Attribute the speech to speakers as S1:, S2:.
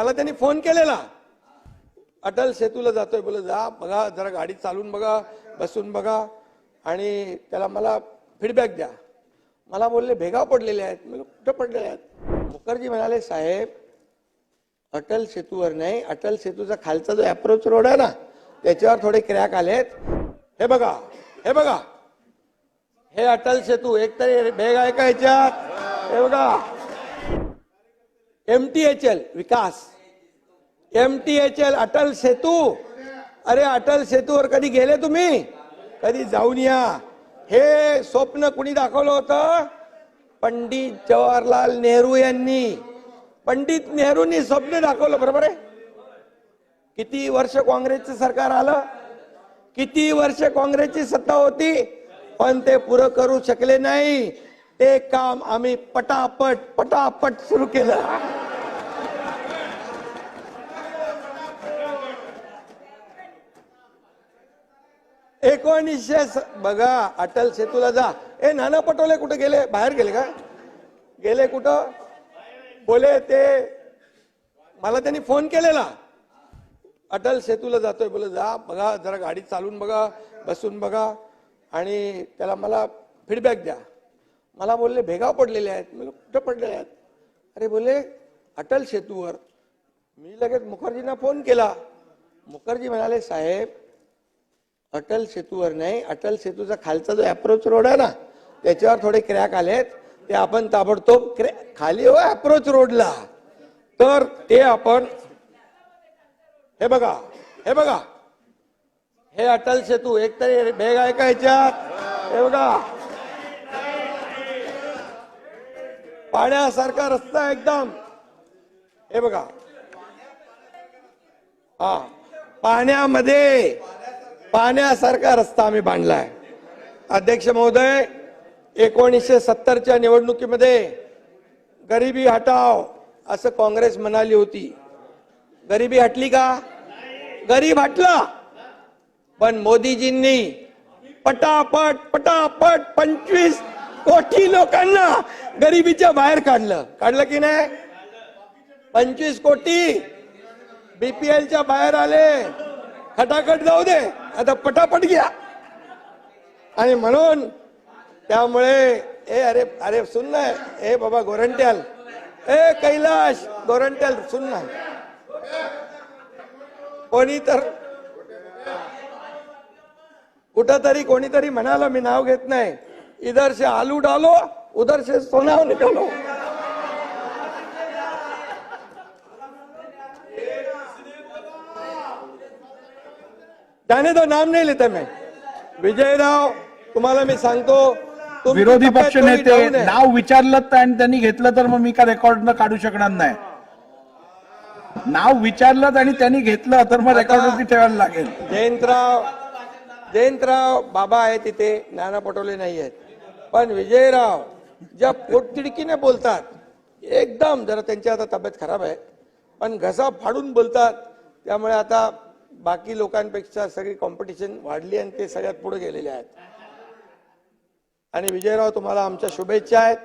S1: मला त्यांनी फोन केलेला. अटल सेतूला जातोय बोल जा बघा जरा गाडी चालून बघा बसून बघा आणि त्याला मला फीडबॅक द्या. मला बोलले भेगा पडलेले आहेत. मी कुठं पडलेले आहेत? मुखर्जी म्हणाले साहेब अटल सेतूवर नाही अटल सेतूचा खालचा जो अप्रोच रोड आहे ना त्याच्यावर थोडे क्रॅक आलेत. हे बघा हे बघा. हे अटल सेतू एकतरी भेग आहे का ह्याच्यात? हे बघा. एम टी एच एल विकास. M T H L Atal Setu. अरे अटल सेतूवर कधी गेले तुम्ही? कधी जाऊन या. हे स्वप्न कुणी दाखवलं होतं? पंडित जवाहरलाल नेहरू यांनी. पंडित नेहरूंनी स्वप्न दाखवलं बरोबर आहे? किती वर्ष काँग्रेसचं सरकार आलं? किती वर्ष काँग्रेसची सत्ता होती? पण ते पुरं करू शकले नाही. ते काम आम्ही पटापट पटापट सुरू केलं. एकोणीसशे स- बघा अटल सेतूला जा. ए नाना पटोले कुठे गेले? बाहेर गेले का? गेले कुठं? बोले ते मला त्यांनी फोन केलेला. अटल सेतूला जातोय. बोल जा बघा जरा गाडी चालून बघा बसून बघा. आणि त्याला मला फीडबॅक द्या. मला बोलले भेगाव पडलेले आहेत. मी कुठं पडलेले आहेत? अरे बोले अटल सेतूवर. मी लगेच मुखर्जींना फोन केला. मुखर्जी म्हणाले साहेब अटल सेतूवर नाही अटल सेतूचा खालचा जो अप्रोच रोड आहे ना त्याच्यावर थोडे क्रॅक आलेत. ते आपण ताबडतोब क्रॅ- खाली हो अप्रोच रोडला तर ते आपण हे बघा हे बघा. हे अटल सेतू एक तरी भेग आहे का ह्याच्यात? हे बघा. पाण्यासारखा रस्ता एकदम. हे बघा. हा. पाण्यामध्ये पाण्यासारखा रस्ता आम्ही बांधलाय. अध्यक्ष महोदय एकोणीसशे सत्तरच्या निवडणुकीमध्ये गरिबी हटाव असं काँग्रेस म्हणाली होती. गरिबी हटली का? गरीब हटला. पण मोदीजींनी पटापट पटापट पंचवीस कोटी लोकांना गरिबीच्या बाहेर काढलं. काढलं की नाही? पंचवीस कोटी बीपीएलच्या बाहेर आले. खटाखट जाऊ दे. आता पटापट घ्या. आणि म्हणून त्यामुळे ए अरे अरे सुन ना. ए बाबा गोरंट्याल. ए कैलाश गोरंट्याल सुन ना. कोणी तर कुठंतरी कोणीतरी म्हणाला मी नाव घेत नाही. इधर से आलू डालो उधर से सोना निकालो. त्याने तो नाम नाही लेता मैं. विजयराव तुम्हाला मी सांगतो
S2: विरोधी पक्ष नेते. नाव विचारलं आणि त्यांनी घेतलं तर मग मी का रेकॉर्ड न काढू शकणार नाही. नाव विचारलं आणि त्यांनी घेतलं तर मग रेकॉर्डवरती ठेवायला लागेल.
S1: जयंतराव जयंतराव बाबा आहे तिथे नाना पटोले नाही आहेत. पण विजयराव ज्या पोटतिडकीने बोलतात एकदम जरा त्यांची आता तब्येत खराब आहे. पण घसा फाडून बोलतात त्यामुळे आता बाकी लोकांपेक्षा सगळी कॉम्पिटिशन वाढली आणि ते सगळ्यात पुढे गेलेले आहेत. आणि विजयराव तुम्हाला आमच्या शुभेच्छा आहेत.